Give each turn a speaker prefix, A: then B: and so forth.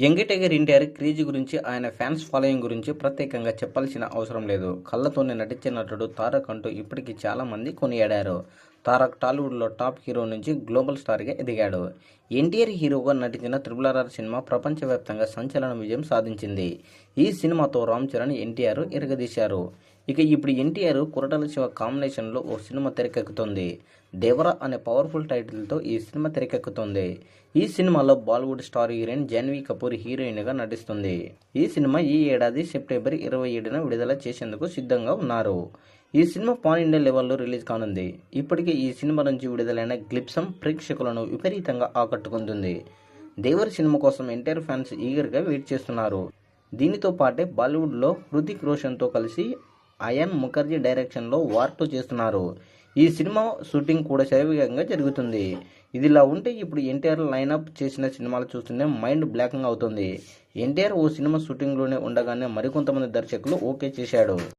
A: Young NTR craze గురించి ఆయన fans following గురించి ప్రత్యేకంగా చెప్పాల్సిన అవసరం లేదు. కళ్ళతోనే నటించే నటుడు తారక్ అంటూ ఇప్పటికీ చాలామంది కొనియాడారు. తారక్ టాలీవుడ్లో టాప్ హీరో నుంచి గ్లోబల్ స్టార్గా ఎదిగాడు. ఎన్టీఆర్ హీరోగా నటించిన త్రిబుల్ ఆర్ సినిమా ప్రపంచవ్యాప్తంగా సంచలన విజయం సాధించింది. ఈ సినిమాతో రామ్ చరణ్ ఎన్టీఆర్ ఎరగదీశారు. ఇక ఇప్పుడు ఎన్టీఆర్ కురటల శివ కాంబినేషన్లో ఓ సినిమా తెరకెక్కుతుంది. దేవరా అనే పవర్ఫుల్ టైటిల్తో ఈ సినిమా తెరకెక్కుతుంది. ఈ సినిమాలో Bollywood star heroine Janhvi Kapoor హీరోయిన్గా నటిస్తుంది. ఈ సినిమా ఈ ఏడాది సెప్టెంబర్ ఇరవై ఏడున విడుదల చేసేందుకు సిద్ధంగా ఉన్నారు. ఈ సినిమా పాన్ ఇండియా లెవెల్లో రిలీజ్ కానుంది. ఇప్పటికే ఈ సినిమా నుంచి విడుదలైన గ్లిప్సం ప్రేక్షకులను విపరీతంగా ఆకట్టుకుంటుంది. దేవర్ సినిమా కోసం ఎన్టీఆర్ ఫ్యాన్స్ ఈగర్గా వెయిట్ చేస్తున్నారు. దీనితో పాటే బాలీవుడ్లో హృతిక్ రోషన్తో కలిసి అయాన్ ముఖర్జీ డైరెక్షన్లో వార్ టూ చేస్తున్నారు. ఈ సినిమా షూటింగ్ కూడా శరవేగంగా జరుగుతుంది. ఇదిలా ఉంటే ఇప్పుడు ఎన్టీఆర్ లైనప్ చేసిన సినిమాలు చూస్తుంటే మైండ్ బ్లాకింగ్ అవుతుంది. ఎన్టీఆర్ ఓ సినిమా షూటింగ్లోనే ఉండగానే మరికొంతమంది దర్శకులు ఓకే చేశాడు.